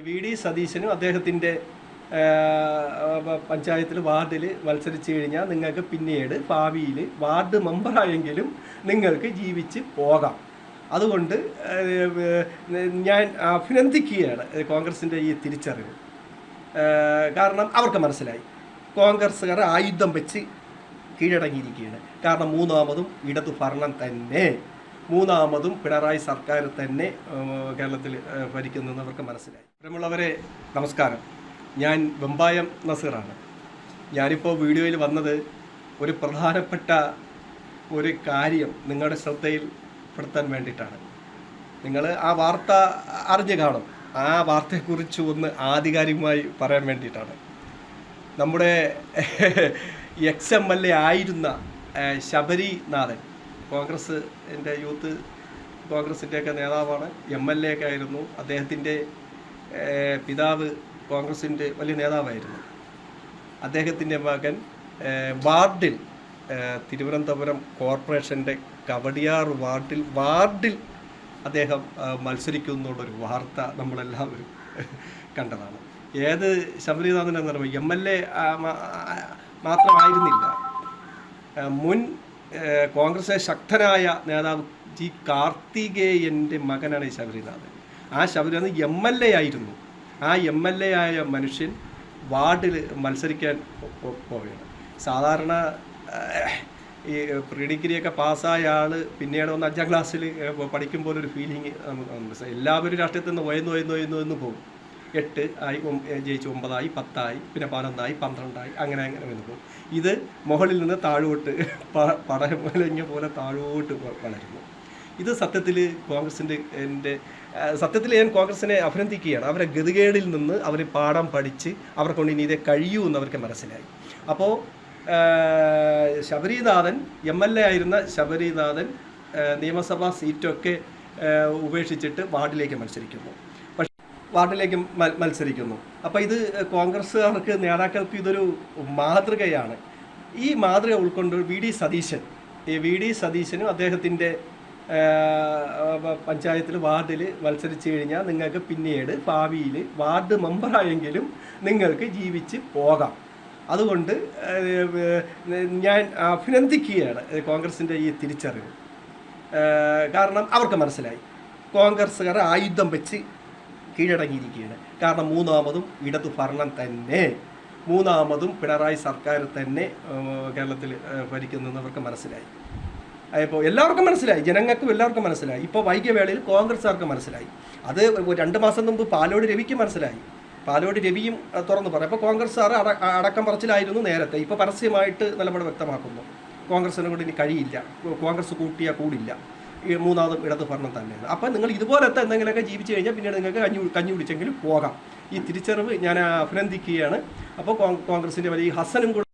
V D സതീശനും അദ്ദേഹത്തിന്റെ പഞ്ചായത്തിൽ വാർഡിൽ മത്സരിച്ചു കഴിഞ്ഞാൽ നിങ്ങൾക്ക് പിന്നീട് ഭാവിയിൽ വാർഡ് മെമ്പറായെങ്കിലും നിങ്ങൾക്ക് ജീവിച്ച് പോകാം. അതുകൊണ്ട് ഞാൻ അഭിനന്ദിക്കുകയാണ് കോൺഗ്രസിന്റെ ഈ തിരിച്ചറിവ്. കാരണം അവർക്ക് മനസ്സിലായി. കോൺഗ്രസ്സുകാർ ആയുധം വെച്ച് കീഴടങ്ങിയിരിക്കുകയാണ്. കാരണം മൂന്നാമതും ഇടതു ഭരണം തന്നെ. മൂന്നാമതും പിണറായി സർക്കാർ തന്നെ കേരളത്തിൽ ഭരിക്കുന്നതെന്ന് അവർക്ക് മനസ്സിലായി. പ്രിയമുള്ളവരെ നമസ്കാരം. ഞാൻ വെമ്പായം നസീറാണ്. ഞാനിപ്പോൾ വീഡിയോയിൽ വന്നത് ഒരു പ്രധാനപ്പെട്ട ഒരു കാര്യം നിങ്ങളുടെ ശ്രദ്ധയിൽപ്പെടുത്താൻ വേണ്ടിയിട്ടാണ്. നിങ്ങൾ ആ വാർത്ത അറിഞ്ഞു കാണും. ആ വാർത്തയെക്കുറിച്ച് ഒന്ന് ആധികാരികമായി പറയാൻ വേണ്ടിയിട്ടാണ്. നമ്മുടെ എക്സ് എം എൽ എ ആയിരുന്ന ശബരിനാഥൻ കോൺഗ്രസ് എന്റെ യൂത്ത് കോൺഗ്രസിന്റെയൊക്കെ നേതാവാണ്. എം എൽ എ ഒക്കെ ആയിരുന്നു. അദ്ദേഹത്തിന്റെ പിതാവ് കോൺഗ്രസിന്റെ വലിയ നേതാവായിരുന്നു. അദ്ദേഹത്തിന്റെ മകൻ വാർഡിൽ തിരുവനന്തപുരം കോർപ്പറേഷന്റെ കവടിയാർ വാർഡിൽ വാർഡിൽ അദ്ദേഹം മത്സരിക്കുന്നു എന്നുള്ളൊരു വാർത്ത നമ്മളെല്ലാവരും കണ്ടതാണ്. ഏത് ശബരിനാഥൻ എന്ന് പറയുമ്പോൾ എം എൽ എ മാത്രമായിരുന്നില്ല. മുൻ കോൺഗ്രസ് ശക്തനായ നേതാവ് ജി കാർത്തികേയന്റെ മകനാണ് ഈ ശബരിനാഥൻ. ആ ശബരിനാഥൻ എം എൽ എ ആയിരുന്നു. ആ എം എൽ എ ആയ മനുഷ്യൻ വാർഡിൽ മത്സരിക്കാൻ പോവുകയാണ്. സാധാരണ ഈ പ്രീ ഡിഗ്രിയൊക്കെ പാസ്സായ ആൾ പിന്നീട് ഒന്ന് അഞ്ചാം ക്ലാസ്സിൽ പഠിക്കുമ്പോൾ ഒരു ഫീലിംഗ് എല്ലാവരും രാഷ്ട്രീയത്തിൽ നിന്ന് ഒയന്ന് ഒയന്ന് ഒയന്ന് എന്ന് പോകും. എട്ട് ആയി ജയിച്ചു ഒമ്പതായി പത്തായി പിന്നെ പതിനൊന്നായി പന്ത്രണ്ടായി അങ്ങനെ അങ്ങനെ വന്നു പോകും. ഇത് മുകളിൽ നിന്ന് താഴോട്ട് പടമലഞ്ഞ പോലെ താഴോട്ട് വളരുന്നു. ഇത് സത്യത്തിൽ കോൺഗ്രസിന്റെ എന്റെ സത്യത്തിൽ ഞാൻ കോൺഗ്രസിനെ അഭിനന്ദിക്കുകയാണ്. അവരെ ഗതികേടിൽ നിന്ന് അവർ പാഠം പഠിച്ച് അവരെ കൊണ്ട് ഇനി ഇതേ കഴിയൂ എന്ന് അവർക്ക് മനസ്സിലായി. അപ്പോൾ ശബരിനാഥൻ എം എൽ എ ആയിരുന്ന ശബരിനാഥൻ നിയമസഭാ സീറ്റൊക്കെ ഉപേക്ഷിച്ചിട്ട് വാർഡിലേക്ക് മത്സരിക്കുന്നു. വാർഡിലേക്ക് മത്സരിക്കുന്നു. അപ്പോൾ ഇത് കോൺഗ്രസ്സുകാർക്ക് നേതാക്കൾക്ക് ഇതൊരു മാതൃകയാണ്. ഈ മാതൃക ഉൾക്കൊണ്ട് വി ഡി സതീശൻ ഈ വി ഡി സതീശനും അദ്ദേഹത്തിന്റെ പഞ്ചായത്തിൽ വാർഡിൽ മത്സരിച്ചു കഴിഞ്ഞാൽ നിങ്ങൾക്ക് പിന്നീട് ഭാവിയിൽ വാർഡ് മെമ്പറായെങ്കിലും നിങ്ങൾക്ക് ജീവിച്ച് പോകാം. അതുകൊണ്ട് ഞാൻ അഭിനന്ദിക്കുകയാണ് കോൺഗ്രസിന്റെ ഈ തിരിച്ചറിവ്. കാരണം അവർക്ക് മനസ്സിലായി. കോൺഗ്രസ്സുകാർ ആയുധം വെച്ച് കീഴടങ്ങിയിരിക്കുകയാണ്. കാരണം മൂന്നാമതും ഇടതു ഭരണം തന്നെ. മൂന്നാമതും പിണറായി സർക്കാർ തന്നെ കേരളത്തിൽ ഭരിക്കുന്നവർക്ക് മനസ്സിലായി. അപ്പോൾ എല്ലാവർക്കും മനസ്സിലായി. ജനങ്ങൾക്കും എല്ലാവർക്കും മനസ്സിലായി. ഇപ്പോൾ വൈകിയവേളയിൽ കോൺഗ്രസ്സുകാർക്ക് മനസ്സിലായി. അത് രണ്ട് മാസം മുമ്പ് പാലോട് രവിക്ക് മനസ്സിലായി. പാലോട് രവിയും തുറന്നു പറയും അപ്പോൾ കോൺഗ്രസ്സുകാർ അട അടക്കം പറച്ചിലായിരുന്നു നേരത്തെ. ഇപ്പോൾ പരസ്യമായിട്ട് നിലപാട് വ്യക്തമാക്കുന്നു. കോൺഗ്രസിനെ കൊണ്ട് ഇനി കഴിയില്ല. കോൺഗ്രസ് കൂട്ടിയാൽ കൂടില്ല. മൂന്നാമതും ഇടത് ഭരണം തന്നെയാണ്. അപ്പം നിങ്ങൾ ഇതുപോലത്തെ എന്തെങ്കിലുമൊക്കെ ജീവിച്ചു കഴിഞ്ഞാൽ പിന്നീട് നിങ്ങൾക്ക് കഞ്ഞി കഞ്ഞി കുടിച്ചെങ്കിലും പോകാം. ഈ തിരിച്ചറിവ് ഞാൻ അഭിനന്ദിക്കുകയാണ്. അപ്പോൾ കോൺഗ്രസിന്റെ വലിയ ഹസനും കൂടെ